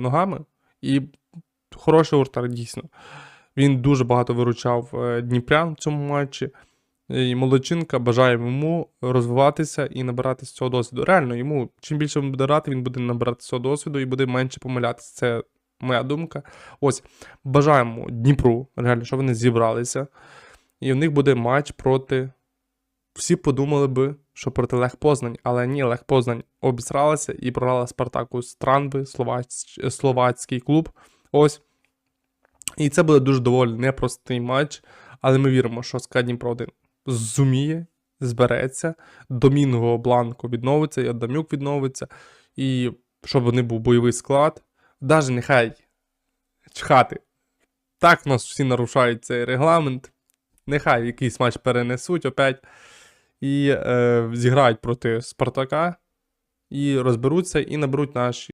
ногами. І хороший воротар, дійсно. Він дуже багато виручав е, Дніпрян в цьому матчі. І молодчинка бажає йому розвиватися і набирати з цього досвіду. Реально, йому чим більше він буде грати, він буде набирати з цього досвіду і буде менше помилятися. Це моя думка. Ось, бажаємо Дніпру, реально, щоб вони зібралися. І в них буде матч проти. Всі подумали би, що проти Лех Познань, але ні, Лех Познань обісралася і програла Спартаку Странби, словач... словацький клуб. Ось. І це буде дуже доволі непростий матч, але ми віримо, що СКА Дніпро 1 зуміє, збереться, Домінго Бланко відновиться, і Адамюк відновиться, і щоб вони був бойовий склад. Даже нехай чхати. Так в нас всі нарушають цей регламент. Нехай якийсь матч перенесуть опять і е, зіграють проти Спартака, і розберуться, і наберуть наші